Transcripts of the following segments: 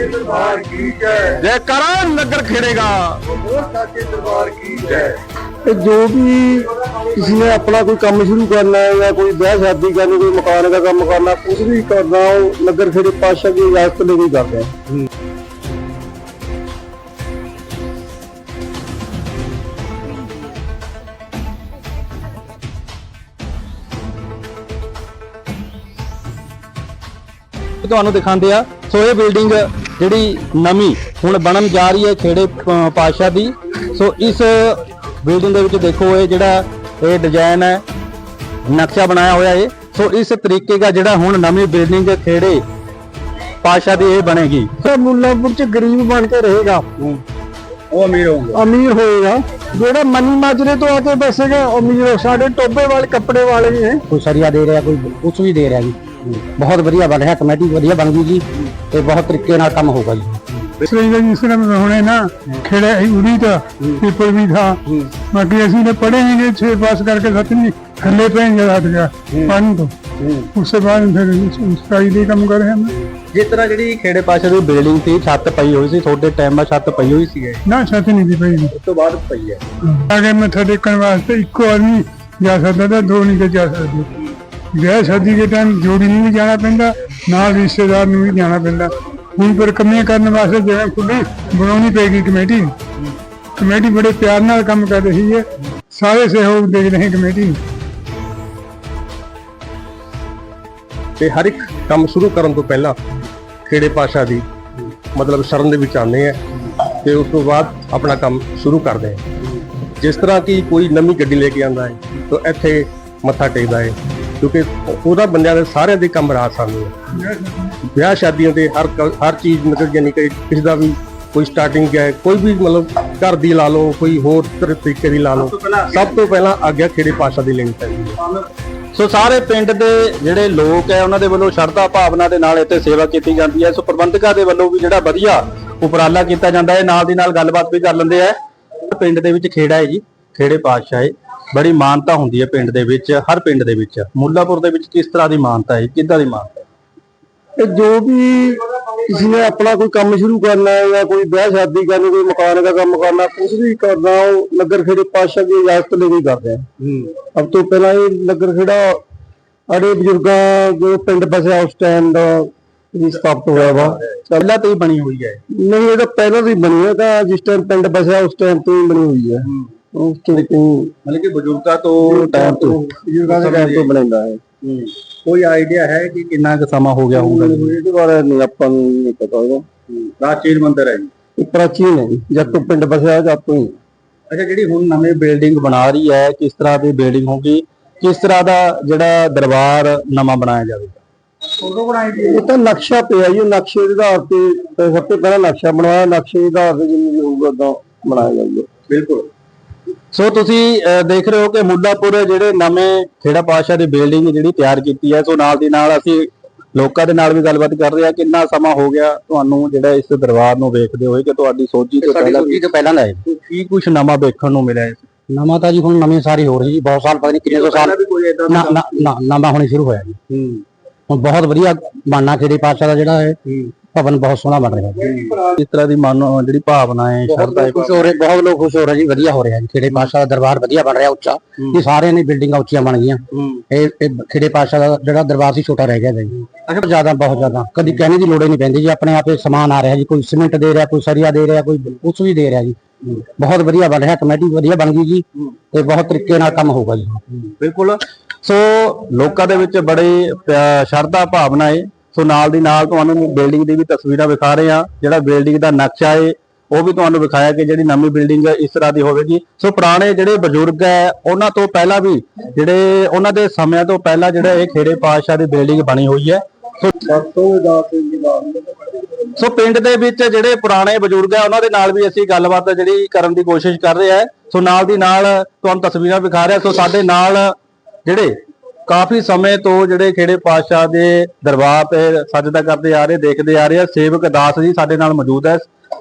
ਸਾਡੇ ਦਰਬਾਰ ਕੀ ਜੈ? ਜੈ ਕਰਾਂ ਨਗਰ ਖੇੜੇਗਾ। ਉਹ ਸਾਡੇ ਦਰਬਾਰ ਕੀ ਜੈ? ਤੇ ਜੋ ਵੀ ਕਿਸੇ ਨੇ ਆਪਣਾ ਕੋਈ ਕੰਮ ਸ਼ੁਰੂ ਕਰਨਾ ਹੈ ਜਾਂ ਕੋਈ ਵਿਆਹ ਸ਼ਾਦੀ ਕਰਨੀ ਕੋਈ ਮਕਾਨ ਦਾ ਕੰਮ ਕਰਨਾ ਕੁਝ ਵੀ ਕਰਨਾ ਉਹ ਨਗਰ ਖੇੜੇ ਪਾਸ਼ਾ ਦੀ ਇਜਾਜ਼ਤ ਲੈ ਕੇ ਹੀ ਕਰਦੇ ਤੁਹਾਨੂੰ ਦਿਖਾਉਂਦੇ ਆ ਸੋ ਇਹ ਬਿਲਡਿੰਗ ਜਿਹੜੀ ਨਵੀਂ ਹੁਣ ਬਣਨ ਜਾ ਰਹੀ ਹੈ ਖੇੜੇ ਪਾਤਸ਼ਾਹ ਦੀ। ਸੋ ਇਸ ਬਿਲਡਿੰਗ ਦੇ ਵਿੱਚ ਦੇਖੋ ਇਹ ਜਿਹੜਾ ਇਹ ਡਿਜ਼ਾਈਨ ਹੈ ਨਕਸ਼ਾ ਬਣਾਇਆ ਹੋਇਆ ਹੈ ਸੋ ਇਸ ਤਰੀਕੇ ਦਾ ਜਿਹੜਾ ਹੁਣ ਨਵੀਂ ਬਿਲਡਿੰਗ ਖੇੜੇ ਪਾਤਸ਼ਾਹ ਦੀ ਇਹ ਬਣੇਗੀ। ਤੇ ਮੁੱਲਾਪੁਰ ਚ ਗਰੀਬ ਬਣ ਕੇ ਰਹੇਗਾ। ਉਹ ਅਮੀਰ ਹੋਊਗਾ। ਅਮੀਰ ਹੋਏਗਾ। ਜਿਹੜਾ ਮਨੀ ਮਾਜਰੇ ਤੋਂ ਆ ਕੇ ਬਸੇਗਾ ਉਹ ਅਮੀਰ ਸਾਡੇ ਟੋਬੇ ਵਾਲੇ ਕੱਪੜੇ ਵਾਲੇ ਨੇ। ਕੋਈ ਸਰੀਆ ਦੇ ਰਿਹਾ ਕੋਈ ਕੁਛ ਵੀ ਦੇ ਰਿਹਾ ਜੀ। ਬਹੁਤ ਵਧੀਆ ਬਣ ਰਿਹਾ ਕਮੇਟੀ ਵਧੀਆ ਬਣ ਗਈ ਜੀ ਤੇ ਬਹੁਤ ਤਰੀਕੇ ਨਾਲ ਕੰਮ ਹੋਊਗਾ ਜੀ। ਸਹੀ ਜੀ ਜਿਸ ਤਰ੍ਹਾਂ ਹੁਣੇ ਨਾ ਖੇੜਾ ਉੜੀ ਤਾਂ ਪੇਪਰ ਵੀ ਥਾ। ਬਾਕੀ ਅਸੀਂ ਨੇ ਪੜ੍ਹੇ ਹੈਗੇ 6 ਪਾਸ ਕਰਕੇ ਸੱਤਵੀਂ ਥੱਲੇ ਪੈ ਗਿਆ ਹਟ ਗਿਆ ਪਾਣੀ ਤੋਂ। ਉਸ ਤੋਂ ਬਾਅਦ ਫਿਰ ਸਟਾਈ ਦੇ ਕੰਮ ਕਰ ਰਹੇ ਹਾਂ ਜਿਸ ਤਰ੍ਹਾਂ ਜਿਹੜੀ ਖੇੜੇ ਪਾਤਸ਼ਾਹ ਦੀ ਬਿਲਡਿੰਗ ਸੀ ਛੱਤ ਪਈ ਹੋਈ ਸੀ ਤੁਹਾਡੇ ਟਾਈਮ 'ਚ ਛੱਤ ਪਈ ਹੋਈ ਸੀ ਨਾ ਛੱਤ ਨਹੀਂ ਦੀ ਪਈ। ਉਸ ਤੋਂ ਬਾਅਦ ਪਈ ਹੈ। ਅਗੇ ਮੱਥਾ ਟੇਕਣ ਵਾਸਤੇ ਇੱਕੋ ਆਦਮੀ ਜਾ ਸਕਦਾ ਤਾਂ ਦੋ ਨਹੀਂ ਜਾ ਸਕਦੇ। ਵਿਆਹ ਸ਼ਾਦੀ ਦੇ ਟਾਈਮ ਜੋੜੀ ਨੂੰ ਵੀ ਜਾਣਾ ਪੈਂਦਾ, ਨਾਲ ਰਿਸ਼ਤੇਦਾਰ ਨੂੰ ਵੀ ਜਾਣਾ ਪੈਂਦਾ। ਹੁਣ ਪਰ ਕੰਮੀਆਂ ਕਰਨ ਵਾਸਤੇ ਜਗ੍ਹਾ ਖੁੱਲੀ ਬਣਾਉਣੀ ਪੈਗੀ ਕਮੇਟੀ। ਕਮੇਟੀ ਬੜੇ ਪਿਆਰ ਨਾਲ ਕੰਮ ਕਰ ਰਹੀ ਹੈ। ਸਾਰੇ ਸਹਿਯੋਗ ਦੇ ਰਹੇ ਕਮੇਟੀ। ਨੂੰ ਤੇ ਹਰ ਇੱਕ ਕੰਮ ਸ਼ੁਰੂ ਕਰਨ ਤੋਂ ਪਹਿਲਾਂ ਖੇੜੇ ਪਾਸ਼ਾ ਦੀ ਮਤਲਬ ਸ਼ਰਨ ਦੇ ਵਿੱਚ ਆਉਂਦੇ ਆ ਤੇ ਉਸ ਤੋਂ ਬਾਅਦ ਆਪਣਾ ਕੰਮ ਸ਼ੁਰੂ ਕਰਦੇ ਆ। ਜਿਸ ਤਰ੍ਹਾਂ ਕਿ ਕੋਈ ਨਵੀਂ ਗੱਡੀ ਲੈ ਕੇ ਆਂਦਾ ਹੈ, ਤਾਂ ਇੱਥੇ ਮੱਥਾ ਟੇਕਦਾ ਹੈ। ਕਿਉਂਕਿ ਉਹਦਾ ਬੰਦਿਆਂ ਦੇ ਸਾਰਿਆਂ ਦੇ ਕੰਮ ਆਉਂਦੇ ਆ ਵਿਆਹ ਸ਼ਾਦੀਆਂ ਤੇ ਹਰ ਹਰ ਚੀਜ਼ ਮਤਲਬ ਯਾਨੀ ਕਿ ਕਿਸੇ ਦਾ ਵੀ ਕੋਈ ਸਟਾਰਟਿੰਗ ਹੈ ਕੋਈ ਵੀ ਮਤਲਬ ਘਰ ਦੀ ਲਾ ਲਓ ਕੋਈ ਹੋਰ ਤਰ- ਤਰੀਕੇ ਦੀ ਲਾ ਲਓ ਸਭ ਤੋਂ ਪਹਿਲਾਂ ਆਗਿਆ ਖੇੜੇ ਪਾਸ਼ਾ ਦੀ ਲੈਣੀ ਪੈਂਦੀ ਹੈ। ਸੋ ਸਾਰੇ ਪਿੰਡ ਦੇ ਜਿਹੜੇ ਲੋਕ ਹੈ ਉਹਨਾਂ ਦੇ ਵੱਲੋਂ ਸ਼ਰਧਾ ਭਾਵਨਾ ਦੇ ਨਾਲ ਇੱਥੇ ਸੇਵਾ ਕੀਤੀ ਜਾਂਦੀ ਹੈ। ਸੋ ਪ੍ਰਬੰਧਕਾਂ ਦੇ ਵੱਲੋਂ ਵੀ ਜਿਹੜਾ ਵਧੀਆ ਉਪਰਾਲਾ ਕੀਤਾ ਜਾਂਦਾ ਹੈ ਨਾਲ ਦੀ ਨਾਲ ਗੱਲਬਾਤ ਵੀ ਕਰ ਲੈਂਦੇ ਆ ਪਿੰਡ ਦੇ ਵਿੱਚ ਖੇੜਾ ਹੈ ਜੀ। ਖੇੜੇ ਪਾਤਸ਼ਾਹ ਹੈ ਬੜੀ ਮਾਨਤਾ ਹੁੰਦੀ ਹੈ ਪਿੰਡ ਦੇ ਵਿੱਚ ਹਰ ਪਿੰਡ ਦੇ ਵਿੱਚ। ਮੁੱਲਾਪੁਰ ਦੇ ਵਿੱਚ ਕਿਸ ਤਰ੍ਹਾਂ ਦੀ ਮਾਨਤਾ ਹੈ? ਕਿੱਦਾਂ ਦੀ ਮਾਨਤਾ ਹੈ? ਤੇ ਜੋ ਵੀ ਕਿਸੇ ਨੇ ਆਪਣਾ ਕੋਈ ਕੰਮ ਸ਼ੁਰੂ ਕਰਨਾ ਹੈ ਜਾਂ ਕੋਈ ਵਿਆਹ ਸ਼ਾਦੀ ਕਰਨੀ ਕੋਈ ਮਕਾਨ ਦਾ ਕੰਮ ਕਰਨਾ ਕੁਝ ਵੀ ਕਰਨਾ ਉਹ ਨਗਰ ਖੇੜੇ ਪਾਸ਼ਾ ਦੀ ਇਜਾਜ਼ਤ ਲੈ ਕੇ ਕਰਦੇ। ਆ ਸਭ ਤੋਂ ਪਹਿਲਾਂ ਇਹ ਨਗਰ ਖੇੜਾ ਅੜੇ ਬਜ਼ੁਰਗਾਂ ਜੋ ਪਿੰਡ ਬਸਿਆ ਉਸ ਟਾਈਮ ਦਾ ਇਹ ਸਥਾਪਿਤ ਹੋਇਆ ਵਾ। ਪਹਿਲਾਂ ਤੋਂ ਹੀ ਬਣੀ ਹੋਈ ਹੈ ਨਹੀਂ ਇਹ ਤਾਂ ਪਹਿਲਾਂ ਤੋਂ ਹੀ ਬਣੀ ਹੈ ਤਾਂ ਜਿਸ ਟਾਈਮ ਪਿੰਡ ਬਸਿਆ ਉਸ ਟਾਈਮ ਤੋਂ ਹੀ ਬਣੀ ਹੋਈ ਹੈ। ਉਸ ਤੋਂ ਤੋਂ ਮਤਲਬ ਕਿ ਬਜ਼ੁਰਗਾਂ ਤੋਂ ਟਾਈਮ ਤੋਂ ਬਜ਼ੁਰਗਾਂ ਦੇ ਟਾਈਮ ਤੋਂ ਬਣਾਉਂਦਾ ਹੈ। ਕੋਈ ਆਈਡੀਆ ਹੈ ਕਿ ਕਿੰਨਾ ਕੁ ਸਮਾਂ ਹੋ ਗਿਆ ਹੋਊਗਾ? ਇਹਦੇ ਬਾਰੇ ਨਹੀਂ ਆਪਾਂ ਨੂੰ ਨਹੀਂ ਪਤਾ ਉਹਦਾ ਪ੍ਰਾਚੀਨ ਮੰਦਿਰ ਹੈ ਜੀ। ਇਹ ਪ੍ਰਾਚੀਨ ਹੈ। ਜਦ ਤੋਂ ਪਿੰਡ ਬਸਿਆ ਜਦ ਤੋਂ ਅੱਛਾ ਜਿਹੜੀ ਹੁਣ ਨਵੀਂ ਬਿਲਡਿੰਗ ਬਣਾ ਰਹੀ ਹੈ ਕਿਸ ਤਰ੍ਹਾਂ ਦੀ ਬਿਲਡਿੰਗ ਹੋਗੀ ਕਿਸ ਤਰ੍ਹਾਂ ਦਾ ਜਿਹੜਾ ਦਰਬਾਰ ਨਵਾਂ ਬਣਾਇਆ ਜਾਵੇਗਾ? ਇਹ ਤਾਂ ਨਕਸ਼ਾ ਪਿਆ ਜੀ ਨਕਸ਼ੇ ਦੇ ਆਧਾਰ ਤੇ ਸਭ ਤੋਂ ਪਹਿਲਾਂ ਨਕਸ਼ਾ ਬਣਵਾਇਆ ਨਕਸ਼ੇ ਦੇ ਆਧਾਰ ਤੇ ਵੀ ਹੋਊਗਾ ਉਦਾਂ ਬਣਾਇਆ ਜਾਊਗਾ। ਬਿਲਕੁਲ। ਸੋ ਤੁਸੀਂ ਦੇਖ ਰਹੇ ਹੋ ਕਿ ਮੁੱਲਾਪੁਰ ਜਿਹੜੇ ਨਵੇਂ ਖੇੜਾ ਪਾਸ਼ਾ ਦੀ ਬਿਲਡਿੰਗ ਜਿਹੜੀ ਤਿਆਰ ਕੀਤੀ ਹੈ ਸੋ ਨਾਲ ਦੀ ਨਾਲ ਅਸੀਂ ਲੋਕਾਂ ਦੇ ਨਾਲ ਵੀ ਗੱਲਬਾਤ ਕਰ ਰਹੇ ਹਾਂ ਕਿੰਨਾ ਸਮਾਂ ਹੋ ਗਿਆ ਤੁਹਾਨੂੰ ਜਿਹੜਾ ਇਸ ਦਰਬਾਰ ਨੂੰ ਵੇਖਦੇ ਹੋਏ ਕਿ ਤੁਹਾਡੀ ਸੋਝੀ ਤੋਂ ਪਹਿਲਾਂ ਸੋਚੀ ਤੋਂ ਪਹਿਲਾਂ ਹੈ। ਕੀ ਕੁਝ ਨਵਾਂ ਵੇਖਣ ਨੂੰ ਮਿਲਿਆ ਨਵਾਂ ਤਾਂ ਜੀ ਹੁਣ ਨਵੀਂ ਸਾਰੀ ਹੋ ਰਹੀ ਜੀ ਬਹੁਤ ਸਾਲ ਪਤਾ ਨਹੀਂ ਕਿੰਨੇ ਸੌ ਸਾਲ ਨਾ ਨਾ ਨਵਾਂ ਹੋਣੀ ਸ਼ੁਰੂ ਹੋਇਆ ਜੀ। ਹੁਣ ਬਹੁਤ ਵਧੀਆ ਬਾਨਾ ਖੇੜੇ ਪਾਤਸ਼ਾਹ ਦਾ ਜਿਹੜਾ ਹੈ। ਭਵਨ ਬਹੁਤ ਸੋਹਣਾ ਬਣ ਰਿਹਾ ਜੀ। ਇਸ ਤਰ੍ਹਾਂ ਦੀ ਮਨ ਜਿਹੜੀ ਭਾਵਨਾ ਹੈ ਸ਼ਰਧਾ ਹੈ ਖੁਸ਼ ਹੋ ਰਹੇ ਬਹੁਤ ਲੋਕ ਖੁਸ਼ ਹੋ ਰਹੇ ਜੀ ਵਧੀਆ ਹੋ ਰਿਹਾ ਜੀ। ਖੇੜੇ ਪਾਤਸ਼ਾਹ ਦਾ ਦਰਬਾਰ ਵਧੀਆ ਬਣ ਰਿਹਾ ਉੱਚਾ। ਇਹ ਸਾਰਿਆਂ ਨੇ ਬਿਲਡਿੰਗਾਂ ਉੱਚੀਆਂ ਬਣ ਗਈਆਂ। ਇਹ ਇਹ ਖੇੜੇ ਪਾਤਸ਼ਾਹ ਦਾ ਜਿਹੜਾ ਦਰਬਾਰ ਸੀ ਛੋਟਾ ਰਹਿ ਗਿਆ ਜੀ। ਅੱਛਾ। ਜ਼ਿਆਦਾ ਬਹੁਤ ਜ਼ਿਆਦਾ। ਕਦੀ ਕਹਿਣੇ ਦੀ ਲੋੜ ਹੀ ਨਹੀਂ ਪੈਂਦੀ ਜੀ ਆਪਣੇ ਆਪੇ ਸਮਾਨ ਆ ਰਿਹਾ ਜੀ ਕੋਈ ਸੀਮੈਂਟ ਦੇ ਰਿਹਾ ਕੋਈ ਸਰੀਆ ਦੇ ਰਿਹਾ ਕੋਈ ਕੁਛ ਵੀ ਦੇ ਰਿਹਾ ਜੀ। ਬਹੁਤ ਵਧੀਆ ਬਣ ਰਿਹਾ ਕਮੇਟੀ ਵਧੀਆ ਬਣ ਗਈ ਜੀ ਤੇ ਬਹੁਤ ਤਰੀਕੇ ਨਾਲ ਕੰਮ ਹੋਊਗਾ ਜੀ। ਬਿਲਕੁਲ। ਸੋ ਲੋਕਾਂ ਦੇ ਵਿੱਚ ਬੜੀ ਸ਼ਰਧਾ ਭਾਵਨਾ ਹੈ। ਸੋ ਨਾਲ ਦੀ ਨਾਲ ਤੁਹਾਨੂੰ ਬਿਲਡਿੰਗ ਦੀ ਵੀ ਤਸਵੀਰਾਂ ਵਿਖਾ ਰਹੇ ਹਾਂ। ਜਿਹੜਾ ਬਿਲਡਿੰਗ ਦਾ ਨਕਸ਼ਾ ਹੈ ਉਹ ਵੀ ਤੁਹਾਨੂੰ ਵਿਖਾਇਆ ਕਿ ਜਿਹੜੀ ਨਵੀਂ ਬਿਲਡਿੰਗ ਇਸ ਤਰ੍ਹਾਂ ਦੀ ਹੋਵੇਗੀ। ਸੋ ਪੁਰਾਣੇ ਜਿਹੜੇ ਬਜ਼ੁਰਗ ਹੈ ਉਹਨਾਂ ਤੋਂ ਪਹਿਲਾਂ ਵੀ ਜਿਹੜੇ ਉਹਨਾਂ ਦੇ ਸਮਿਆਂ ਤੋਂ ਪਹਿਲਾਂ ਜਿਹੜਾ ਇਹ ਖੇੜੇ ਪਾਤਸ਼ਾਹ ਦੀ ਬਿਲਡਿੰਗ ਬਣੀ ਹੋਈ ਹੈ। ਸੋ ਸੋ ਪਿੰਡ ਦੇ ਵਿੱਚ ਜਿਹੜੇ ਪੁਰਾਣੇ ਬਜ਼ੁਰਗ ਹੈ ਉਹਨਾਂ ਦੇ ਨਾਲ ਵੀ ਅਸੀਂ ਗੱਲਬਾਤ ਜਿਹੜੀ ਕਰਨ ਦੀ ਕੋਸ਼ਿਸ਼ ਕਰ ਰਹੇ ਹਾਂ। ਸੋ ਨਾਲ ਦੀ ਨਾਲ ਤੁਹਾਨੂੰ ਤਸਵੀਰਾਂ ਵਿਖਾ ਰਿਹਾ। ਸੋ ਸਾਡੇ ਨਾਲ ਜਿਹੜੇ ਕਾਫੀ ਸਮੇਂ ਤੋਂ ਜਿਹੜੇ ਖੇੜੇ ਪਾਤਸ਼ਾਹ ਦੇ ਦਰਬਾਰ ਤੇ ਸਜਦਾ ਕਰਦੇ ਆ ਰਹੇ ਦੇਖਦੇ ਆ ਰਹੇ ਆ। ਸੇਵਕ ਦਾਸ ਜੀ ਸਾਡੇ ਨਾਲ ਮੌਜੂਦ ਹੈ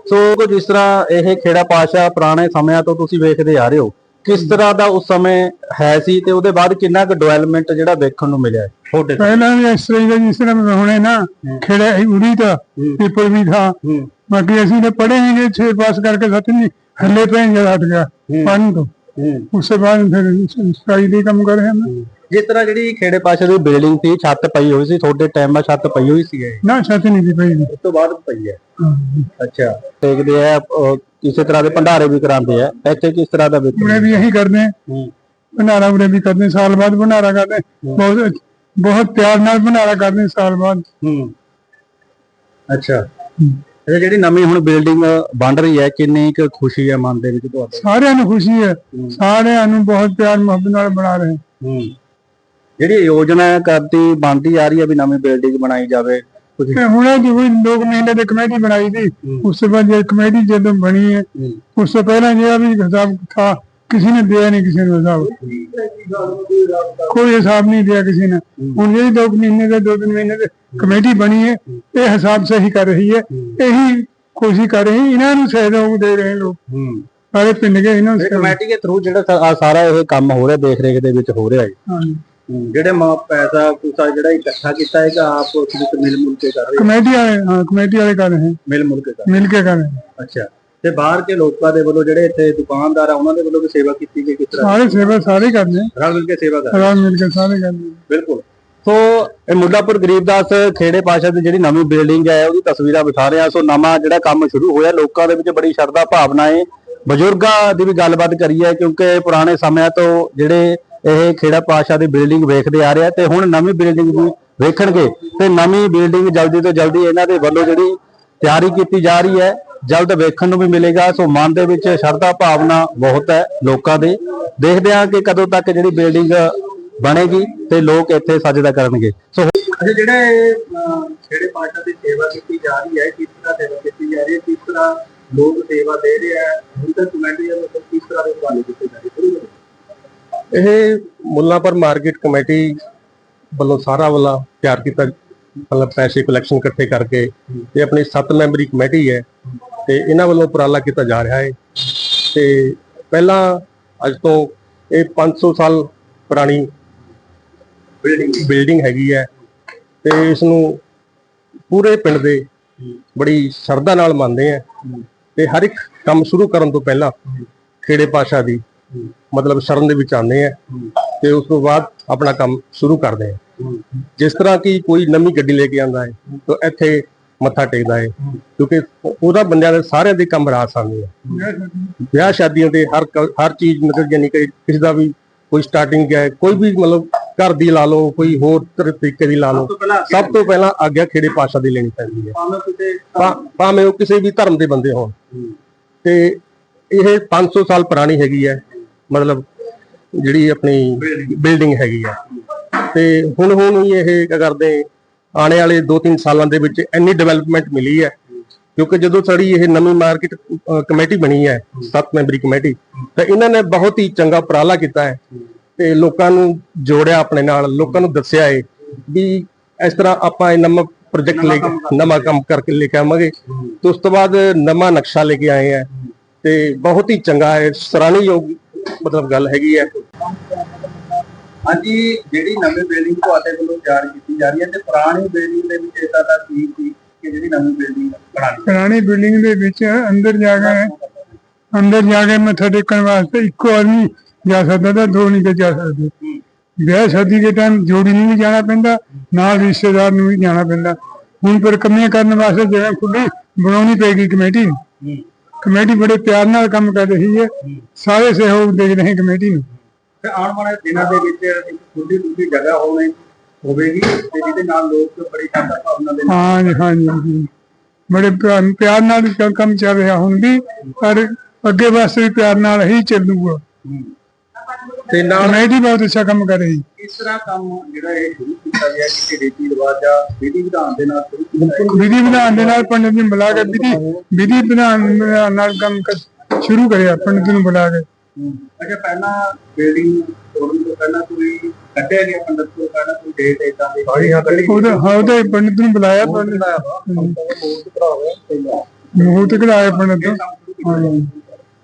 ਸੋ ਕੁਝ ਇਸ ਤਰ੍ਹਾਂ ਇਹ ਖੇੜਾ ਪਾਤਸ਼ਾਹ ਪੁਰਾਣੇ ਸਮਿਆਂ ਤੋਂ ਤੁਸੀਂ ਵੇਖਦੇ ਆ ਰਹੇ ਹੋ। ਕਿਸ ਤਰ੍ਹਾਂ ਦਾ ਉਸ ਸਮੇਂ ਹੈ ਸੀ ਤੇ ਉਹਦੇ ਬਾਅਦ ਕਿੰਨਾ ਕੁ ਡਿਵੈਲਪਮੈਂਟ ਜਿਹੜਾ ਵੇਖਣ ਨੂੰ ਮਿਲਿਆ ਹੈ? ਤੁਹਾਡੇ ਪਹਿਲਾਂ ਵੀ ਇਸ ਤਰ੍ਹਾਂ ਦਾ ਜਿਸ ਤਰ੍ਹਾਂ ਮੈਂ ਹੁਣੇ ਨਾ ਖੇੜਾ ਹੀ ਉੜੀ ਤਾਂ ਪੇਪਰ ਵੀ ਥਾ। ਬਾਕੀ ਅਸੀਂ ਨੇ ਪੜ੍ਹੇ ਗਏ ਛੇ ਪਾਸ ਕਰਕੇ ਸੱਤਵੀਂ ਹੱਲੇ ਪੈ ਜਦ ਹਟ ਗਿਆ ਪੜ੍ਹਨ ਤੋਂ। ਉਸ ਬਾਅਦ ਫਿਰ ਸਫ਼ਾਈ ਦੇ ਕੰਮ ਕਰ ਰਹੇ ਹਾਂ। ਜਿਸ ਤਰ੍ਹਾਂ ਜਿਹੜੀ ਖੇੜੇ ਪਾਸੇ ਦੀ ਬਿਲਡਿੰਗ ਸੀ ਛੱਤ ਪਈ ਹੋਈ ਸੀ ਤੁਹਾਡੇ ਟਾਈਮ 'ਚ ਛੱਤ ਪਈ ਹੋਈ ਸੀ ਇਹ? ਨਾ ਛੱਤ ਨਹੀਂ ਸੀ ਪਈ ਉਸ ਤੋਂ ਬਾਅਦ ਪਈ ਹੈ। ਅੱਛਾ। ਦੇਖਦੇ ਆ ਅਹ, ਤਰ੍ਹਾਂ ਦੇ ਭੰਡਾਰੇ ਵੀ ਕਰਾਉਂਦੇ ਆ। ਇੱਥੇ ਕਿਸ ਤਰ੍ਹਾਂ ਦਾ ਵਿਕਰ ਉਰੇ ਵੀ ਇਹੀ ਕਰਦੇ ਹੈ। ਭੰਡਾਰਾ ਉਰੇ ਵੀ ਕਰਦੇ ਸਾਲ ਬਾਅਦ ਭੰਡਾਰਾ ਕਰਦੇ ਬਹੁਤ ਬਹੁਤ ਪਿਆਰ ਨਾਲ ਭੰਡਾਰਾ ਕਰਦੇ ਸਾਲ ਬਾਅਦ। ਅੱਛਾ। ਇਹ ਜਿਹੜੀ ਨਵੀਂ ਹੁਣ ਬਿਲਡਿੰਗ ਬਣ ਰਹੀ ਹੈ ਕਿੰਨੀ ਕੁ ਖੁਸ਼ੀ ਹੈ ਮਨ ਦੇ ਵਿੱਚ ਤੁਹਾਡੇ? ਸਾਰਿਆਂ ਨੂੰ ਖੁਸ਼ੀ ਹੈ। ਸਾਰਿਆਂ ਨੂੰ ਬਹੁਤ ਪਿਆਰ ਮੁਹੱਬਤ ਨਾਲ ਬਣਾ ਰਹੇ ਹੈ। ਜਿਹੜੀ ਯੋਜਨਾ ਕਰਦੀ ਬਣਦੀ ਆ ਰਹੀ ਹੈ ਵੀ ਨਵੀਂ ਬਿਲਡਿੰਗ ਬਣਾਈ ਜਾਵੇ। ਤੁਸੀਂ ਤੇ ਹੁਣ ਜਦੋਂ ਲੋਕ ਮਹੀਨੇ ਦੇ ਕਮੇਟੀ ਬਣਾਈ ਸੀ ਉਸ ਤੋਂ ਬਾਅਦ ਜੇ ਕਮੇਟੀ ਜਦੋਂ ਬਣੀ ਹੈ ਉਸ ਤੋਂ ਪਹਿਲਾਂ ਜਿਹੜਾ ਵੀ ਹਿਸਾਬ ਥਾ ਕਿਸੇ ਨੇ ਦਿਆ ਨਹੀਂ ਕਿਸੇ ਨੂੰ ਹਿਸਾਬ। ਕੋਈ ਹਿਸਾਬ ਨਹੀਂ ਦਿਆ ਕਿਸੇ ਨੇ। ਹੁਣ ਜਿਹੜੀ ਦੋ ਮਹੀਨੇ ਦੇ ਦੋ ਤਿੰਨ ਮਹੀਨੇ ਦੇ ਕਮੇਟੀ ਬਣੀ ਹੈ ਇਹ ਹਿਸਾਬ ਸਹੀ ਕਰ ਰਹੀ ਹੈ। ਇਹੀ ਕੋਸ਼ਿਸ਼ ਕਰ ਰਹੀ ਇਹਨਾਂ ਨੂੰ ਸਹਿਯੋਗ ਦੇ ਰਹੇ ਲੋਕ। ਸਾਰੇ ਪਿੰਡ ਦੇ ਇਹਨਾਂ ਨੂੰ ਕਮੇਟੀ ਦੇ ਥਰੂ ਜਿਹੜਾ ਸਾਰਾ ਇਹ ਕੰਮ ਹੋ ਰਿਹਾ ਦੇਖ ਰੇਖ ਦੇ ਵਿੱਚ ਹੋ ਰਿਹਾ ਹੈ। ਜਿਹੜੇ ਮਾ ਪੈਸਾ ਕੁਸਾ ਜਿਹੜਾ ਇਕੱਠਾ ਕੀਤਾ ਹੈਗਾ ਆਪ ਉਸ ਵਿੱਚ ਮਿਲ ਮੁਲ ਕੇ ਕਰ ਰਹੇ ਕਮੇਟੀ ਵਾਲੇ ਹਾਂ ਕਮੇਟੀ ਵਾਲੇ ਕਰ ਰਹੇ ਮਿਲ ਮੁਲ ਕੇ ਕਰ ਮਿਲ ਕੇ ਕਰ ਰਹੇ ਅੱਛਾ। ਤੇ ਬਾਹਰ ਦੇ ਲੋਕਾਂ ਦੇ ਵੱਲੋਂ ਜਿਹੜੇ ਇੱਥੇ ਦੁਕਾਨਦਾਰ ਆ ਉਹਨਾਂ ਦੇ ਵੱਲੋਂ ਵੀ ਸੇਵਾ ਕੀਤੀ ਗਈ ਕਿਸ ਤਰ੍ਹਾਂ? ਸਾਰੇ ਸੇਵਾ ਸਾਰੇ ਕਰਦੇ ਰਲ ਮਿਲ ਕੇ ਸੇਵਾ ਕਰਦੇ ਰਲ ਮਿਲ ਕੇ ਸਾਰੇ ਕਰਦੇ ਬਿਲਕੁਲ। ਸੋ ਇਹ ਮੁੱਲਾਪੁਰ ਗਰੀਬਦਾਸ ਖੇੜੇ ਪਾਸ਼ਾ ਦੀ ਜਿਹੜੀ ਨਵੀਂ ਬਿਲਡਿੰਗ ਹੈ ਉਹਦੀ ਤਸਵੀਰਾਂ ਵਿਖਾ ਰਹੇ ਆ। ਸੋ ਨਵਾਂ ਜਿਹੜਾ ਕੰਮ ਸ਼ੁਰੂ ਹੋਇਆ ਲੋਕਾਂ ਦੇ ਵਿੱਚ ਬੜੀ ਸ਼ਰਧਾ ਭਾਵਨਾ ਹੈ ਬਜ਼ੁਰਗਾਂ ਦੀ ਵੀ ਗੱਲਬਾਤ ਕਰੀ ਹੈ ਕਿਉਂਕਿ ਪੁਰਾਣੇ ਸਮਿਆਂ ਤੋਂ ਜਿਹੜੇ ਇਹ ਖੇੜਾ ਪਾਸ਼ਾ ਦੀ ਬਿਲਡਿੰਗ ਵੇਖਦੇ ਆ ਰਿਹਾ ਤੇ ਹੁਣ ਨਵੀਂ ਬਿਲਡਿੰਗ ਵੀ ਵੇਖਣਗੇ ਤੇ ਨਵੀਂ ਬਿਲਡਿੰਗ ਜਲਦੀ ਤੋਂ ਜਲਦੀ ਇਹਨਾਂ ਦੇ ਵੱਲੋਂ ਜਿਹੜੀ ਤਿਆਰੀ ਕੀਤੀ ਜਾ ਰਹੀ ਹੈ, ਜਲਦ ਵੇਖਣ ਨੂੰ ਵੀ ਮਿਲੇਗਾ। ਸੋ ਮਨ ਦੇ ਵਿੱਚ ਸ਼ਰਧਾ ਭਾਵਨਾ ਬਹੁਤ ਹੈ ਲੋਕਾਂ ਦੇ। ਦੇਖਦੇ ਹਾਂ ਕਿ ਕਦੋਂ ਤੱਕ ਜਿਹੜੀ ਬਿਲਡਿੰਗ ਬਣੇਗੀ ਤੇ ਲੋਕ ਇੱਥੇ ਸਜਦਾ ਕਰਨਗੇ। ਸੋ ਅੱਛਾ, ਜਿਹੜੇ ਜਿਹੜੇ ਪਾਸ਼ਾ ਦੀ ਸੇਵਾ ਕੀਤੀ ਜਾ ਰਹੀ ਹੈ, ਕਿਸ ਤਰ੍ਹਾਂ ਸੇਵਾ ਕੀਤੀ ਜਾ ਰਹੀ ਹੈ, ਕਿਸ ਤਰ੍ਹਾਂ ਲੋਕ ਸੇਵਾ ਦੇ ਰਹੇ ਆ ਹੁਣ ਤੱਕ ਕਮੇਟੀ ਦੇ ਮਤਲਬ ਕਿਸ ਤਰ੍ਹਾਂ ਦੇ ਸਵਾਲ ਕੀਤੇ ਜਾ ਰਹੇ ਇਹ ਮੁੱਲਾਪੁਰ ਮਾਰਕੀਟ ਕਮੇਟੀ ਵੱਲੋਂ ਸਾਰਾ ਵਾਲਾ ਤਿਆਰ ਕੀਤਾ, ਮਤਲਬ ਪੈਸੇ ਕਲੈਕਸ਼ਨ ਇਕੱਠੇ ਕਰਕੇ ਤੇ ਆਪਣੀ 7 ਮੈਂਬਰੀ ਕਮੇਟੀ ਹੈ ਤੇ ਇਹਨਾਂ ਵੱਲੋਂ ਉਪਰਾਲਾ ਕੀਤਾ ਜਾ ਰਿਹਾ ਹੈ। ਤੇ ਪਹਿਲਾਂ ਅੱਜ ਤੋਂ ਇਹ 500 ਸਾਲ ਪੁਰਾਣੀ ਬਿਲਡਿੰਗ ਬਿਲਡਿੰਗ ਹੈਗੀ ਹੈ ਤੇ ਇਸ ਨੂੰ ਪੂਰੇ ਪਿੰਡ ਦੇ ਬੜੀ ਸ਼ਰਧਾ ਨਾਲ ਮੰਨਦੇ ਆ ਤੇ ਹਰ ਇੱਕ ਕੰਮ ਸ਼ੁਰੂ ਕਰਨ ਤੋਂ ਪਹਿਲਾਂ ਖੇੜੇ ਪਾਸ਼ਾ ਦੀ ਮਤਲਬ ਸ਼ਰਨ ਦੇ ਵਿੱਚ ਆਉਂਦੇ ਆ ਤੇ ਉਸ ਤੋਂ ਬਾਅਦ ਆਪਣਾ ਕੰਮ ਸ਼ੁਰੂ ਕਰਦੇ ਆ। ਜਿਸ ਤਰ੍ਹਾਂ ਕਿ ਕੋਈ ਨਵੀਂ ਗੱਡੀ ਲੈ ਕੇ ਆਂਦਾ ਹੈ ਤਾਂ ਇੱਥੇ ਮੱਥਾ ਟੇਕਦਾ ਹੈ ਕਿਉਂਕਿ ਉਹਦਾ ਬੰਦਿਆਂ ਦੇ ਸਾਰਿਆਂ ਦੇ ਕੰਮ ਰਾਸ ਆਉਂਦੇ ਆ। ਵਿਆਹ ਸ਼ਾਦੀਆਂ ਤੇ ਹਰ ਹਰ ਚੀਜ਼ ਮਤਲਬ ਯਾਨੀ ਕਿ ਕਿਸੇ ਦਾ ਵੀ ਕੋਈ ਸਟਾਰਟਿੰਗ ਹੈ ਕੋਈ ਵੀ ਮਤਲਬ ਘਰ ਦੀ ਲਾ ਲਓ ਕੋਈ ਹੋਰ ਤਰ- ਤਰੀਕੇ ਦੀ ਲਾ ਲਓ ਸਭ ਤੋਂ ਪਹਿਲਾਂ ਆਗਿਆ ਖੇੜੇ ਪਾਸ਼ਾ ਦੀ ਲੈਣੀ ਪੈਂਦੀ ਹੈ। ਭਾਵੇਂ ਉਹ ਕਿਸੇ ਵੀ ਧਰਮ ਦੇ ਬੰਦੇ ਹੋਣ। ਤੇ ਇਹ 500 ਸਾਲ ਪੁਰਾਣੀ ਹੈਗੀ ਹੈ। ਮਤਲਬ ਜਿਹੜੀ ਆਪਣੀ ਬਿਲਡਿੰਗ ਹੈਗੀ ਹੈ ਤੇ ਹੁਣ ਹੁਣ ਹੀ ਇਹ ਕੀ ਕਰਦੇ, ਆਉਣੇ ਵਾਲੇ 2-3 ਸਾਲਾਂ ਦੇ ਵਿੱਚ ਇੰਨੀ ਡਿਵੈਲਪਮੈਂਟ ਮਿਲੀ ਹੈ, ਕਿਉਂਕਿ ਜਦੋਂ ਸਾਡੀ ਇਹ ਨਵੀਂ ਮਾਰਕੀਟ ਕਮੇਟੀ ਬਣੀ ਹੈ 7 ਮੈਂਬਰੀ ਕਮੇਟੀ ਤਾਂ ਇਹਨਾਂ ਨੇ ਬਹੁਤ ਹੀ ਚੰਗਾ ਉਪਰਾਲਾ ਕੀਤਾ ਹੈ। ਤੇ ਲੋਕਾਂ ਨੂੰ ਜੋੜਿਆ ਆਪਣੇ ਨਾਲ, ਲੋਕਾਂ ਨੂੰ ਦੱਸਿਆ ਹੈ ਵੀ ਇਸ ਤਰ੍ਹਾਂ ਆਪਾਂ ਇਹ ਨਵਾਂ ਪ੍ਰੋਜੈਕਟ ਲੈ ਕੇ, ਨਵਾਂ ਕੰਮ ਕਰਕੇ ਲੈ ਕੇ ਆਵਾਂਗੇ। ਤੇ ਉਸ ਤੋਂ ਬਾਅਦ ਨਵਾਂ ਨਕਸ਼ਾ ਲੈ ਕੇ ਆਏ ਆ। ਤੇ ਬਹੁਤ ਹੀ ਚੰਗਾ ਹੈ, ਸਰਾਹਣਯੋਗ ਮਤਲਬ ਗੱਲ ਹੈਗੀ ਹੈ ਹਾਂਜੀ ਜਿਹੜੀ ਨਵੀਂ ਬਿਲਡਿੰਗ ਤੁਹਾਡੇ ਵੱਲੋਂ ਤਿਆਰ ਕੀਤੀ ਜਾ ਰਹੀ ਹੈ ਤੇ ਪੁਰਾਣੀ ਬਿਲਡਿੰਗ ਦੇ ਵਿੱਚ ਇਦਾਂ ਦਾ ਕੀ ਸੀ ਕਿ ਜਿਹੜੀ ਨਵੀਂ ਬਿਲਡਿੰਗ ਬਣਾਣੀ ਪੁਰਾਣੀ ਬਿਲਡਿੰਗ ਦੇ ਵਿੱਚ ਅੰਦਰ ਜਾ ਕੇ ਅੰਦਰ ਜਾ ਕੇ ਮੱਥਾ ਟੇਕਣ ਵਾਸਤੇ ਇੱਕੋ ਆਦਮੀ ਜਾ ਸਕਦਾ ਤਾਂ ਦੋ ਨਹੀਂ ਤੇ ਜਾ ਸਕਦੇ। ਵਿਆਹ ਸ਼ਾਦੀ ਦੇ ਟਾਈਮ ਜੋੜੀ ਨੂੰ ਵੀ ਜਾਣਾ ਪੈਂਦਾ ਨਾਲ ਰਿਸ਼ਤੇਦਾਰ ਨੂੰ ਵੀ ਜਾਣਾ ਪੈਂਦਾ। ਹੁਣ ਪਰ ਕੰਮੀਆਂ ਕਰਨ ਵਾਸਤੇ ਜਗ੍ਹਾ ਖੁੱਲੀ ਬਣਾਉਣੀ ਪੈਗੀ ਕਮੇਟੀ। ਕਮੇਟੀ ਬੜੇ ਪਿਆਰ ਨਾਲ ਕੰਮ ਕਰ ਰਹੀ ਹੈ। ਸਾਰੇ ਸਹਿਯੋਗ ਦੇ ਰਹੇ ਕਮੇਟੀ ਨੂੰ। ਤੇ ਆਉਣ ਵਾਲੇ ਦਿਨਾਂ ਦੇ ਵਿੱਚ ਇੱਕ ਖੁੱਲੀ ਖੁੱਲੀ ਜਗ੍ਹਾ ਹੋਵੇ ਹੋਵੇਗੀ ਤੇ ਜਿਹਦੇ ਨਾਲ ਲੋਕ ਬੜੀ ਸ਼ਰਧਾ ਭਾਵਨਾ ਦੇ ਹਾਂ ਜੀ ਹਾਂ ਜੀ। ਬੜੇ ਪਿਆਰ ਨਾਲ ਕੰਮ ਚੱਲ ਰਿਹਾ ਹੁਣ ਵੀ ਪਰ ਅੱਗੇ ਵਾਸਤੇ ਵੀ ਪਿਆਰ ਨਾਲ ਹੀ ਚੱਲੂਗਾ। ਤੇ ਨਾਲ ਕਮੇਟੀ ਬਹੁਤ ਅੱਛਾ ਕੰਮ ਕਰ ਰਹੀ ਇਸ ਤਰ੍ਹਾਂ ਕੰਮ ਜਿਹੜਾ ਇਹ ਸ਼ੁਰੂ ਕੀਤਾ ਗਿਆ ਕਿਸੇ ਰੀਤੀ ਰਿਵਾਜ ਜਾਂ ਵਿਧੀ ਵਿਧਾਨ ਦੇ ਨਾਲ ਸ਼ੁਰੂ ਕੀਤਾ ਗਿਆ? ਵਿਧੀ ਵਿਧਾਨ ਦੇ ਨਾਲ ਪੰਡਿਤ ਨੂੰ ਬੁਲਾ ਕੇ ਵਿਧੀ ਵਿਧੀ ਵਿਧਾਨ ਨਾਲ ਕੰਮ ਸ਼ੁਰੂ ਕਰਿਆ ਪੰਡਿਤ ਨੂੰ ਬੁਲਾ ਕੇ। ਅੱਛਾ ਪਹਿਲਾਂ ਬਿਲਡਿੰਗ ਤੋੜਨ ਤੋਂ ਪਹਿਲਾਂ ਕੋਈ ਕੱਢਿਆ ਗਿਆ ਪੰਡਤ ਤੋਂ ਪਹਿਲਾਂ ਕੋਈ ਡੇਟ ਇਦਾਂ ਦੀ ਹਾਂਜੀ ਹਾਂ ਉਹਦਾ ਹਾਂ ਉਹਦੇ ਪੰਡਿਤ ਨੂੰ ਬੁਲਾਇਆ ਪੰਡਿਤ। ਮੂਹਤ ਕਢਾਇਆ ਪੰਡਿਤ? ਤੋਂ ਹਾਂ। ਜੀ।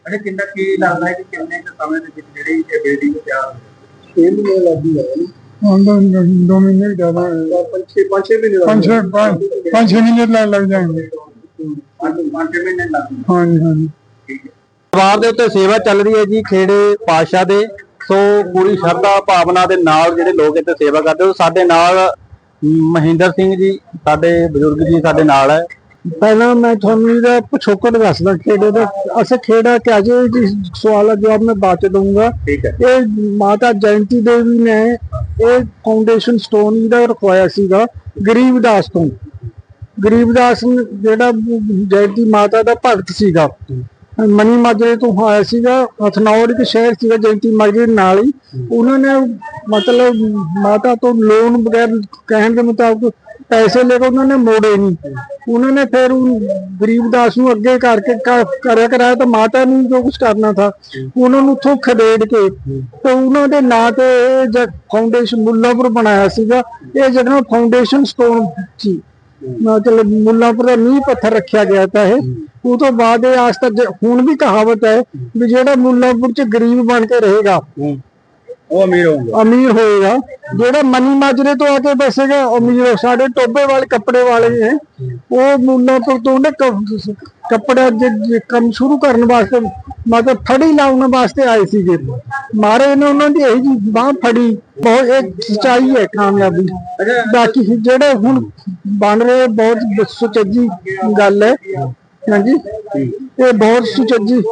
ਅਰੇ ਕਿੰਨਾ ਕੀ ਲੱਗਦਾ ਹੈ ਕਿ ਕਿੰਨੇ ਕੁ ਸਮੇਂ ਦੇ ਵਿੱਚ ਜਿਹੜੀ ਇਹ ਬਿਲਡਿੰਗ ਤਿਆਰ ਹੋ? ਇਹ ਮਹੀਨੇ ਲੱਗੀ ਹੈ ਹਾਂ ਦੋ ਦੋ ਮਹੀਨੇ ਜ਼ਿਆਦਾ ਪੰਜ ਛੇ ਪੰਜ ਛੇ ਮਹੀਨੇ ਪੰਜ ਛੇ ਪੰਜ ਪੰਜ ਛੇ ਮਹੀਨੇ ਲੱਗ ਲੱਗ ਜਾਣਗੇ। ਪੰਜ ਪੰਜ ਮਹੀਨੇ ਲੱਗਦੇ ਹਾਂਜੀ ਹਾਂਜੀ। ਦਰਬਾਰ ਦੇ ਉੱਤੇ ਸੇਵਾ ਚੱਲ ਰਹੀ ਹੈ ਜੀ ਖੇੜੇ ਪਾਤਸ਼ਾਹ ਦੇ। ਸੋ ਪੂਰੀ ਸ਼ਰਧਾ ਭਾਵਨਾ ਦੇ ਨਾਲ ਜਿਹੜੇ ਲੋਕ ਇੱਥੇ ਸੇਵਾ ਕਰਦੇ ਸਾਡੇ ਨਾਲ ਮਹਿੰਦਰ ਸਿੰਘ ਜੀ ਸਾਡੇ ਬਜ਼ੁਰਗ ਜੀ ਸਾਡੇ ਨਾਲ ਹੈ। ਪਹਿਲਾਂ ਮੈਂ ਤੁਹਾਨੂੰ ਇਹਦਾ ਪਿਛੋਕੜ ਦੱਸਦਾ ਖੇੜੇ ਦਾ। ਅਸੇ ਖੇੜਾ ਕਿ ਅਜੇ ਜੀ ਸਵਾਲ ਦਾ ਜਵਾਬ ਮੈਂ ਬਾਅਦ ਚ ਦਊਂਗਾ। ਇਹ ਮਾਤਾ ਜਯੰਤੀ ਦੇਵੀ ਨੇ ਇਹ ਫਾਊਂਡੇਸ਼ਨ ਸਟੋਨ ਇਹਦਾ ਰਖਵਾਇਆ ਸੀਗਾ ਗਰੀਬਦਾਸ ਤੋਂ। ਗਰੀਬਦਾਸ ਜਿਹੜਾ ਜਯੰਤੀ ਮਾਤਾ ਦਾ ਭਗਤ ਸੀਗਾ। ਮਨੀ ਮਾਜਰੇ ਤੋਂ ਆਇਆ ਸੀਗਾ ਹਥਨੌਰ ਇੱਕ ਸ਼ਹਿਰ ਸੀਗਾ ਜਯੰਤੀ ਮਾਜਰੇ ਨਾਲ ਹੀ। ਉਹਨਾਂ ਨੇ ਮਤਲਬ ਮਾਤਾ ਤੋਂ ਲੋਨ ਵਗੈਰਾ ਕਹਿਣ ਦੇ ਮੁਤਾਬਕ ਪੈਸੇ ਲੈ ਕੇ ਉਹਨਾਂ ਨੇ ਮੋੜੇ ਨਹੀਂ ਉਹਨਾਂ ਨੇ ਫਿਰ ਗਰੀਬ ਦਾਸ ਨੂੰ ਅੱਗੇ ਕਰਕੇ ਕਰਿਆ ਕਰਾਇਆ ਤਾਂ ਮਾਤਾ ਨੂੰ ਜੋ ਕੁਝ ਕਰਨਾ ਥਾ, ਉਹਨਾਂ ਨੂੰ ਉੱਥੋਂ ਖਦੇੜ ਕੇ ਤੇ ਉਹਨਾਂ ਦੇ ਨਾਂ ਤੇ ਇਹ ਫਾਊਂਡੇਸ਼ਨ ਮੁੱਲਾਪੁਰ ਬਣਾਇਆ ਸੀਗਾ। ਇਹ ਜਿਹੜਾ ਫਾਊਂਡੇਸ਼ਨ ਸਟੋਨ ਸੀ, ਮਤਲਬ ਮੁੱਲਾਪੁਰ ਦਾ ਨੀਂਹ ਪੱਥਰ ਰੱਖਿਆ ਗਿਆ ਤਾਂ ਇਹ। ਉਹ ਤੋਂ ਬਾਅਦ ਇਹ ਆਜ ਤੱਕ ਹੁਣ ਵੀ ਕਹਾਵਤ ਹੈ ਵੀ ਜਿਹੜਾ ਮੁੱਲਾਪੁਰ ਚ ਗਰੀਬ ਬਣ ਕੇ ਰਹੇਗਾ ਉਹ ਅਮੀਰ ਹੋਊਗਾ। ਅਮੀਰ ਹੋਏਗਾ। ਜਿਹੜਾ ਮਨੀ ਮਾਜਰੇ ਤੋਂ ਆ ਕੇ ਬਸੇਗਾ ਉਹ ਅਮੀਰ ਹੋ ਸਾਡੇ ਟੋਬੇ ਵਾਲੇ ਕੱਪੜੇ ਵਾਲੇ ਨੇ। ਉਹ ਮੁੱਲਾਪੁਰ ਤੋਂ ਕ- ਕੱਪੜਾ ਕੰਮ ਸ਼ੁਰੂ ਕਰਨ ਵਾਸਤੇ ਮਤਲਬ ਫੜੀ ਲਾਉਣ ਵਾਸਤੇ ਆਏ ਸੀਗੇ। ਮਾਰੇ ਨੇ ਉਹਨਾਂ ਦੀ ਇਹੀ ਜੀ ਬਾਹ ਫੜੀ। ਬਹੁਤ ਇੱਕ ਸਚਾਈ ਹੈ ਕਾਮਯਾਬੀ। ਬਾਕੀ ਜਿਹੜੇ ਹੁਣ ਬਣ ਰਹੇ ਬਹੁਤ ਸੁਚੱਜੀ ਗੱਲ ਹੈ। ਹਾਂਜੀ। ਇਹ ਬਹੁਤ ਸੁਚੱਜੀ।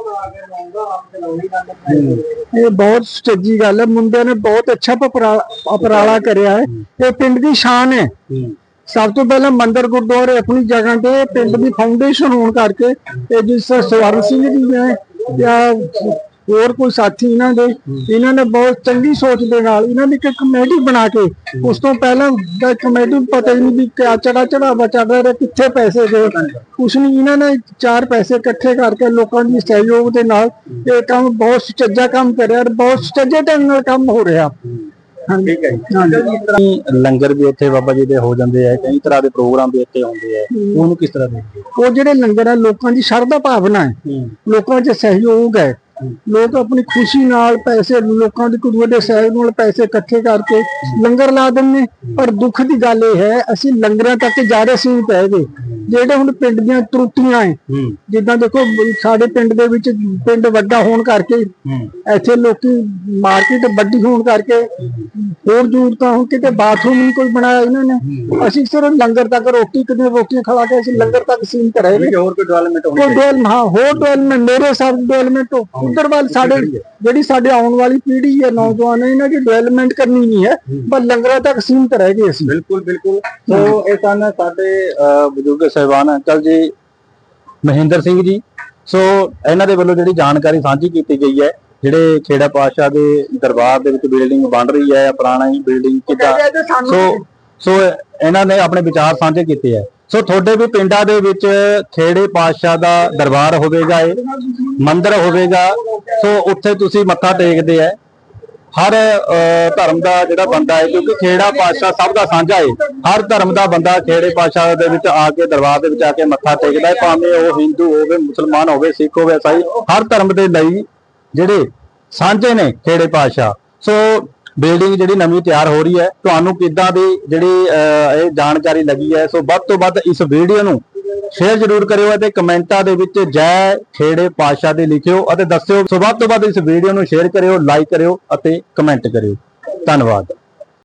ਇਹ ਬਹੁਤ ਸੁਚੱਜੀ ਗੱਲ ਹੈ। ਮੁੰਡਿਆਂ ਨੇ ਬਹੁਤ ਅੱਛਾ ਉਪਰਾ- ਉਪਰਾਲਾ ਕਰਿਆ ਹੈ। ਇਹ ਪਿੰਡ ਦੀ ਸ਼ਾਨ ਹੈ। ਸਭ ਤੋਂ ਪਹਿਲਾਂ ਮੰਦਰ ਗੁਰਦੁਆਰੇ ਆਪਣੀ ਜਗ੍ਹਾ ਤੇ ਪਿੰਡ ਦੀ ਫਾਊਂਡੇਸ਼ਨ ਹੋਣ ਕਰਕੇ ਇਹ ਜਿਸ ਸਵਰਨ ਸਿੰਘ ਜੀ ਨੇ ਜਾਂ ਹੋਰ ਕੋਈ ਸਾਥੀ ਇਹਨਾਂ ਦੇ ਇਹਨਾਂ ਨੇ ਬਹੁਤ ਚੰਗੀ ਸੋਚ ਦੇ ਨਾਲ ਇਹਨਾਂ ਦੀ ਇੱਕ ਕਮੇਟੀ ਬਣਾ ਕੇ ਉਸ ਤੋਂ ਪਹਿਲਾਂ ਦਾ ਕਮੇਟੀ ਪਤਾ ਨਹੀਂ ਵੀ ਕਿਆ ਚੜਾ ਚੜਾਵਾ ਚੱਲ ਰਿਹਾ ਕਿੱਥੇ ਪੈਸੇ ਗਏ। ਕੁਛ ਨਹੀਂ ਇਹਨਾਂ ਨੇ ਚਾਰ ਪੈਸੇ ਇਕੱਠੇ ਕਰਕੇ ਲੋਕਾਂ ਦੀ ਸਹਿਯੋਗ ਦੇ ਨਾਲ ਇਹ ਕੰਮ ਬਹੁਤ ਸੁਚੱਜਾ ਕੰਮ ਕਰਿਆ ਬਹੁਤ ਸੁਚੱਜੇ ਢੰਗ ਨਾਲ ਕੰਮ ਹੋ ਰਿਹਾ। ਠੀਕ ਹੈ ਲੰਗਰ ਵੀ ਇੱਥੇ ਬਾਬਾ ਜੀ ਦੇ ਹੋ ਜਾਂਦੇ ਆ ਕਈ ਤਰ੍ਹਾਂ ਦੇ ਪ੍ਰੋਗਰਾਮ ਵੀ ਇੱਥੇ ਹੁੰਦੇ ਆ ਉਹਨੂੰ ਕਿਸ ਤਰ੍ਹਾਂ ਦੇਖਦੇ? ਉਹ ਜਿਹੜੇ ਲੰਗਰ ਹੈ ਲੋਕਾਂ ਦੀ ਸ਼ਰਧਾ ਭਾਵਨਾ ਹੈ। ਲੋਕਾਂ 'ਚ ਸਹਿਯੋਗ ਹੈ ਲੋਕ ਆਪਣੀ ਖੁਸ਼ੀ ਨਾਲ ਪੈਸੇ ਲੋਕਾਂ ਦੀ ਕੁਝ ਵੱਡੇ ਸਹਿਯੋਗ ਨਾਲ ਪੈਸੇ ਇਕੱਠੇ ਕਰਕੇ ਲੰਗਰ ਲਾ ਦਿੰਦੇ ਪਰ ਦੁੱਖ ਦੀ ਗੱਲ ਇਹ ਹੈ ਅਸੀਂ ਲੰਗਰਾਂ ਤੱਕ ਜ਼ਿਆਦਾ ਸੀਮਿਤ ਹੈਗੇ ਜਿਹੜੇ ਹੁਣ ਪਿੰਡ ਦੀਆਂ ਤਰੁੱਟੀਆਂ ਹੈ। ਜਿੱਦਾਂ ਦੇਖੋ ਸਾਡੇ ਪਿੰਡ ਦੇ ਵਿੱਚ ਪਿੰਡ ਵੱਡਾ ਹੋਣ ਕਰਕੇ ਇੱਥੇ ਲੋਕੀ ਮਾਰਕੀਟ ਵੱਡੀ ਹੋਣ ਕਰਕੇ ਹੋਰ ਜ਼ਰੂਰਤਾਂ ਹੁਣ ਕਿਤੇ ਬਾਥਰੂਮ ਨਹੀਂ ਕੋਈ ਬਣਾਇਆ ਇਹਨਾਂ ਨੇ। ਅਸੀਂ ਸਿਰਫ ਲੰਗਰ ਤੱਕ ਰੋਟੀ ਕਿਤੇ ਰੋਟੀਆਂ ਖਵਾ ਕੇ ਅਸੀਂ ਲੰਗਰ ਤੱਕ ਸੀਮਿਤ ਰਹੇ ਹੋਰ ਕੋਈ ਡਿਵੈਲਪਮੈਂਟ ਹੋਣੀ ਕੋਈ ਡਵੈਲ ਹਾਂ ਹੋਰ ਡਵੈਲਪਮੈਂਟ ਮੇਰੇ ਹਿਸਾਬ ਡਵੈਲਪਮੈਂਟ ਉਧਰ ਵੱਲ ਸਾਡੇ ਜਿਹੜੀ ਸਾਡੇ ਆਉਣ ਵਾਲੀ ਪੀੜ੍ਹੀ ਹੈ ਨੌਜਵਾਨ ਇਹਨਾਂ ਦੀ ਡਵੈਲਪਮੈਂਟ ਕਰਨੀ ਨਹੀਂ ਹੈ ਪਰ ਲੰਗਰਾਂ ਤੱਕ ਸੀਮਿਤ ਰਹਿ ਗਏ ਅਸੀਂ। ਬਿਲਕੁਲ ਬਿਲਕੁਲ। ਸੋ ਇਹ ਸਨ ਸਾਡੇ ਬਜ਼ੁਰਗ ਸਹਿਬਾਨ ਅੰਕਲ ਜੀ ਮਹਿੰਦਰ ਸਿੰਘ ਜੀ। ਸੋ ਇਹਨਾਂ ਦੇ ਵੱਲੋਂ ਜਿਹੜੀ ਜਾਣਕਾਰੀ ਸਾਂਝੀ ਕੀਤੀ ਗਈ ਹੈ ਜਿਹੜੇ ਖੇੜਾ ਪਾਤਸ਼ਾਹ ਦੇ ਦਰਬਾਰ ਦੇ ਵਿੱਚ ਬਿਲਡਿੰਗ ਬਣ ਰਹੀ ਹੈ ਪੁਰਾਣਾ ਹੀ ਬਿਲਡਿੰਗ ਕਿੱਦਾਂ। ਸੋ ਸੋ ਇਹਨਾਂ ਨੇ ਆਪਣੇ ਵਿਚਾਰ ਸਾਂਝੇ ਕੀਤੇ ਹੈ। ਸੋ ਤੁਹਾਡੇ ਵੀ ਪਿੰਡਾਂ ਦੇ ਵਿੱਚ ਖੇੜੇ ਪਾਤਸ਼ਾਹ ਦਾ ਦਰਬਾਰ ਹੋਵੇਗਾ ਇਹ, ਮੰਦਿਰ ਹੋਵੇਗਾ। ਸੋ ਉੱਥੇ ਤੁਸੀਂ ਮੱਥਾ ਟੇਕਦੇ ਹੈ ਹਰ ਧਰਮ ਦਾ ਜਿਹੜਾ ਬੰਦਾ ਹੈ, ਕਿਉਂਕਿ ਖੇੜਾ ਪਾਤਸ਼ਾਹ ਸਭ ਦਾ ਸਾਂਝਾ ਹੈ ਹਰ ਧਰਮ ਦਾ ਬੰਦਾ ਖੇੜੇ ਪਾਤਸ਼ਾਹ ਦੇ ਵਿੱਚ ਆ ਕੇ ਦਰਬਾਰ ਦੇ ਵਿੱਚ ਆ ਕੇ ਮੱਥਾ ਟੇਕਦਾ ਹੈ। ਭਾਵੇਂ ਉਹ ਹਿੰਦੂ ਹੋਵੇ, ਮੁਸਲਮਾਨ ਹੋਵੇ, ਸਿੱਖ ਹੋਵੇ, ਈਸਾਈ, ਹਰ ਧਰਮ ਦੇ ਲਈ ਜਿਹੜੇ ਸਾਂਝੇ ਨੇ ਖੇੜੇ ਪਾਤਸ਼ਾਹ। ਸੋ ਬਿਲਡਿੰਗ ਜਿਹੜੀ ਨਵੀਂ ਤਿਆਰ ਹੋ ਰਹੀ ਹੈ ਤੁਹਾਨੂੰ ਕਿੱਦਾਂ ਦੀ ਜਿਹੜੀ ਅਹ, ਇਹ ਜਾਣਕਾਰੀ ਲੱਗੀ ਹੈ? ਸੋ ਵੱਧ ਤੋਂ ਵੱਧ ਇਸ ਵੀਡੀਓ ਨੂੰ ਸ਼ੇਅਰ ਜ਼ਰੂਰ ਕਰਿਓ ਅਤੇ ਕਮੈਂਟਾਂ ਦੇ ਵਿੱਚ ਜੈ ਖੇੜੇ ਪਾਤਸ਼ਾਹ ਦੇ ਲਿਖਿਓ ਅਤੇ ਦੱਸਿਓ। ਸੋ ਵੱਧ ਤੋਂ ਵੱਧ ਇਸ ਵੀਡੀਓ ਨੂੰ ਸ਼ੇਅਰ ਕਰਿਓ ਲਾਈਕ ਕਰਿਓ ਅਤੇ ਕਮੈਂਟ ਕਰਿਓ। ਧੰਨਵਾਦ।